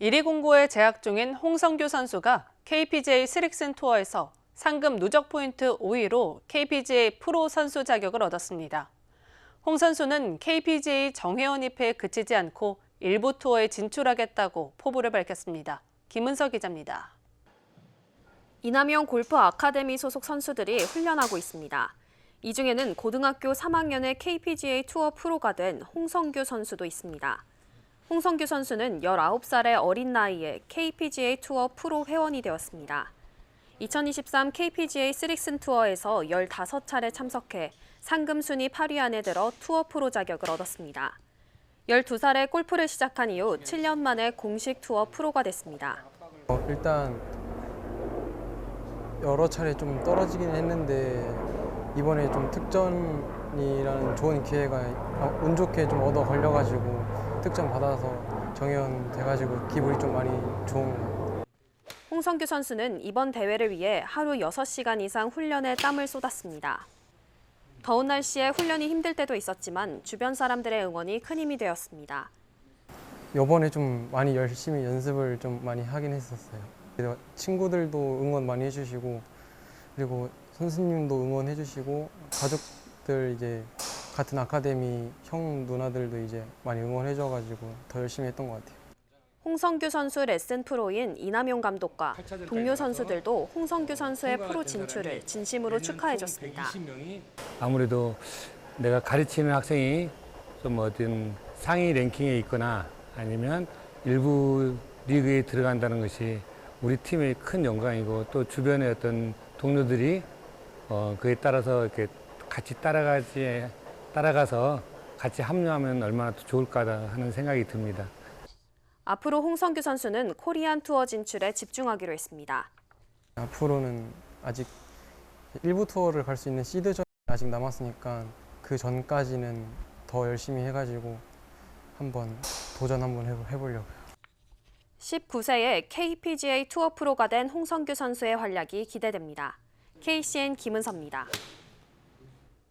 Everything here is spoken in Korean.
1위 공고에 재학 중인 홍성규 선수가 KPGA 스릭슨 투어에서 상금 누적 포인트 5위로 KPGA 프로 선수 자격을 얻었습니다. 홍 선수는 KPGA 정회원 입회에 그치지 않고 일부 투어에 진출하겠다고 포부를 밝혔습니다. 김은서 기자입니다. 이남용 골프 아카데미 소속 선수들이 훈련하고 있습니다. 이 중에는 고등학교 3학년의 KPGA 투어 프로가 된 홍성규 선수도 있습니다. 홍성규 선수는 19살의 어린 나이에 KPGA 투어 프로 회원이 되었습니다. 2023 KPGA 스릭슨 투어에서 15차례 참석해 상금 순위 8위 안에 들어 투어 프로 자격을 얻었습니다. 12살에 골프를 시작한 이후 7년 만에 공식 투어 프로가 됐습니다. 어, 일단 여러 차례 좀 떨어지긴 했는데 이번에 좀 특전이라는 좋은 기회가 어, 운 좋게 좀 얻어 걸려가지고 특전 받아서 정회원 돼가지고 기분이 좀 많이 좋은 것 같아요. 홍성규 선수는 이번 대회를 위해 하루 6시간 이상 훈련에 땀을 쏟았습니다. 더운 날씨에 훈련이 힘들 때도 있었지만 주변 사람들의 응원이 큰 힘이 되었습니다. 이번에 좀 많이 열심히 연습을 좀 많이 하긴 했었어요. 친구들도 응원 많이 해주시고 그리고 선생님도 응원해주시고 가족들 이제 같은 아카데미 형 누나들도 이제 많이 응원해줘가지고 더 열심히 했던 것 같아요. 홍성규 선수 레슨 프로인 이남용 감독과 동료 선수들도 홍성규 선수의 프로 진출을 진심으로 축하해줬습니다. 아무래도 내가 가르치는 학생이 좀 어떤 상위 랭킹에 있거나 아니면 일부 리그에 들어간다는 것이 우리 팀의 큰 영광이고 또 주변의 어떤 동료들이 어, 그에 따라서 이렇게 같이 따라가지 따라가서 같이 합류하면 얼마나 더 좋을까 하는 생각이 듭니다. 앞으로 홍성규 선수는 코리안 투어 진출에 집중하기로 했습니다. 앞으로는 아직 일부 투어를 갈 수 있는 시드전이 아직 남았으니까 그 전까지는 더 열심히 해가지고 한번 도전 한번 해보- 해보려고요. 19세에 KPGA 투어 프로가 된 홍성규 선수의 활약이 기대됩니다. KCN 김은서입니다.